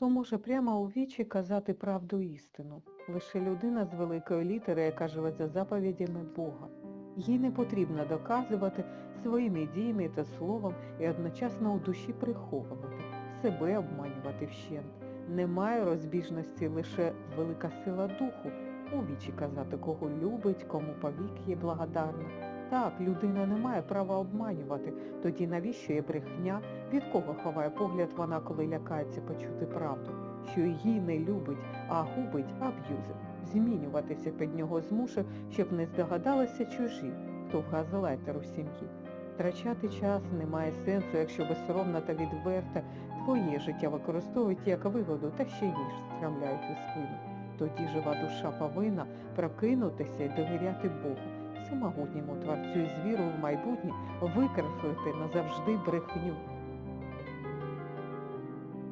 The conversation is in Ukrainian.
хто може прямо у вічі казати правду істину. Лише людина з великої літери, яка живе за заповідями Бога. Їй не потрібно доказувати своїми діями та словом і одночасно у душі приховувати, себе обманювати вщент. Немає розбіжності лише велика сила духу, у вічі казати, кого любить, кому повік є благодарна. Так, людина не має права обманювати, тоді навіщо є брехня, від кого ховає погляд вона, коли лякається почути правду, що її не любить, а губить аб'юзер. Змінюватися під нього змушує, щоб не здогадалися чужі, хто в у сім'ї. Втрачати час немає сенсу, якщо безсоромно та відверто твоє життя використовують як вигоду та ще ніж страмляють у спину. Тоді жива душа повинна прокинутися і довіряти Богу, всемогутньому творцю і з вірою в майбутнє викреслити назавжди брехню.